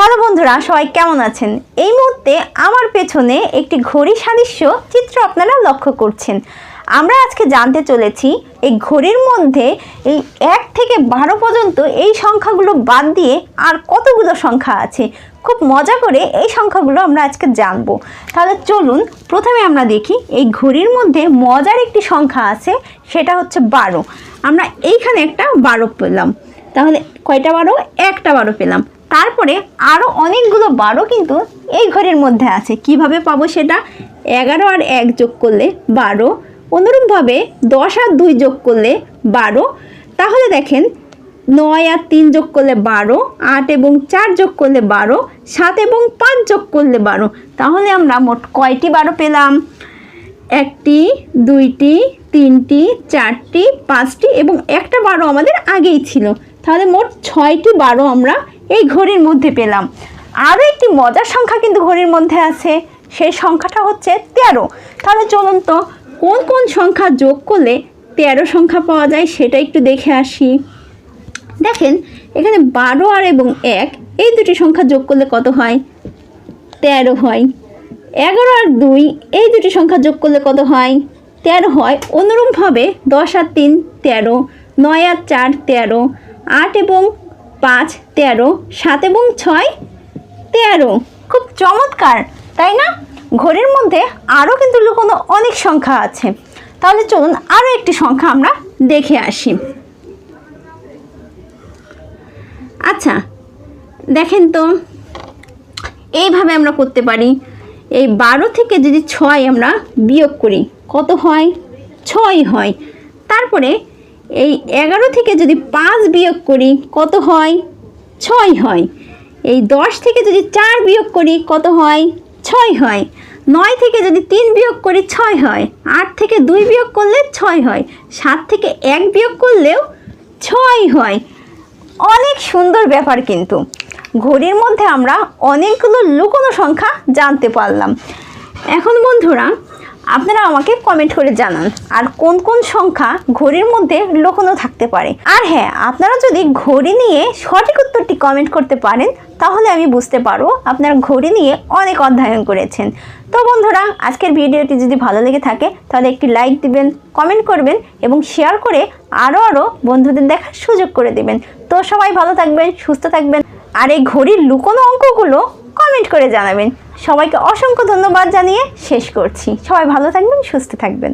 Hello বন্ধুরা, সবাই কেমন আছেন? এই মুহূর্তে আমার পেছনে একটি ঘড়ি সাদৃশ্য চিত্র আপনারা লক্ষ্য করছেন। আমরা আজকে জানতে চলেছি, এই ঘড়ির মধ্যে এই এক থেকে বারো পর্যন্ত এই সংখ্যাগুলো বাদ দিয়ে আর কতগুলো সংখ্যা আছে? খুব মজা করে এই সংখ্যাগুলো আমরা আজকে জানব। তাহলে চলুন, প্রথমে আমরা দেখি, এই ঘড়ির মধ্যে মজার একটি সংখ্যা আছে, সেটা হচ্ছে বারো। আমরা এইখানে একটা বারো পেলাম। তাহলে কয়টা বারো? একটা বারো পেলাম। তারপরে আরও অনেকগুলো বারো কিন্তু এই ঘরের মধ্যে আছে। কীভাবে পাবো সেটা? এগারো আর এক যোগ করলে বারো। অনুরূপভাবে দশ আর দুই যোগ করলে বারো। তাহলে দেখেন, নয় আর তিন যোগ করলে বারো, আট এবং চার যোগ করলে বারো, সাত এবং পাঁচ যোগ করলে বারো। তাহলে আমরা মোট কয়টি বারো পেলাম? একটি, দুইটি, তিনটি, চারটি, পাঁচটি এবং একটা বারো আমাদের আগেই ছিল। তাহলে মোট ছয়টি বারো আমরা এই ঘড়ির মধ্যে পেলাম। আরও একটি মজার সংখ্যা কিন্তু ঘড়ির মধ্যে আছে, সেই সংখ্যাটা হচ্ছে তেরো। তাহলে চলুন তো, কোন কোন সংখ্যা যোগ করলে তেরো সংখ্যা পাওয়া যায় সেটা একটু দেখে আসি। দেখেন, এখানে বারো আর এবং এক, এই দুটি সংখ্যা যোগ করলে কত হয়? তেরো হয়। এগারো আর দুই, এই দুটি সংখ্যা যোগ করলে কত হয়? তেরো হয়। অনুরূপভাবে দশ আর তিন তেরো, নয় আর চার তেরো আট এবং পাঁচ তেরো, সাত এবং ছয় তেরো। খুব চমৎকার, তাই না? ঘড়ির মধ্যে আরও কিন্তু লুকোনো অনেক সংখ্যা আছে। তাহলে চলুন আরও একটি সংখ্যা আমরা দেখে আসি। আচ্ছা দেখেন তো, এইভাবে আমরা করতে পারি। এই বারো থেকে যদি ছয় আমরা বিয়োগ করি, কত হয়? ছয় হয়। তারপরে এই এগারো থেকে যদি পাঁচ বিয়োগ করি, কত হয়? ছয় হয়। এই দশ থেকে যদি চার বিয়োগ করি, কত হয়? ছয় হয়। নয় থেকে যদি তিন বিয়োগ করি, ছয় হয়। আট থেকে দুই বিয়োগ করলে ছয় হয়। সাত থেকে এক বিয়োগ করলেও ছয় হয়। অনেক সুন্দর ব্যাপার কিন্তু। ঘড়ির মধ্যে আমরা অনেকগুলো লুকোনো সংখ্যা জানতে পারলাম। এখন বন্ধুরা আপনারা আমাকে কমেন্ট করে জানান। আর কোন কোন সংখ্যা ঘড়ির মধ্যে লুকোনো থাকতে পারে। আর হ্যাঁ আপনারা যদি ঘড়ি নিয়ে সঠিক উত্তরটি কমেন্ট করতে পারেন, তাহলে আমি বুঝতে পারব আপনারা ঘড়ি নিয়ে অনেক অধ্যয়ন করেছেন। তো বন্ধুরা, আজকের ভিডিওটি যদি ভালো লেগে থাকে, তাহলে একটি লাইক দিবেন কমেন্ট করবেন এবং শেয়ার করে আরও আরও বন্ধুদের দেখার সুযোগ করে দেবেন। তো সবাই ভালো থাকবেন, সুস্থ থাকবেন। আর এই ঘড়ির লুকোনো অঙ্কগুলো কমেন্ট করে জানাবেন। সবাইকে অসংখ্য ধন্যবাদ জানিয়ে শেষ করছি। সবাই ভালো থাকবেন সুস্থ থাকবেন।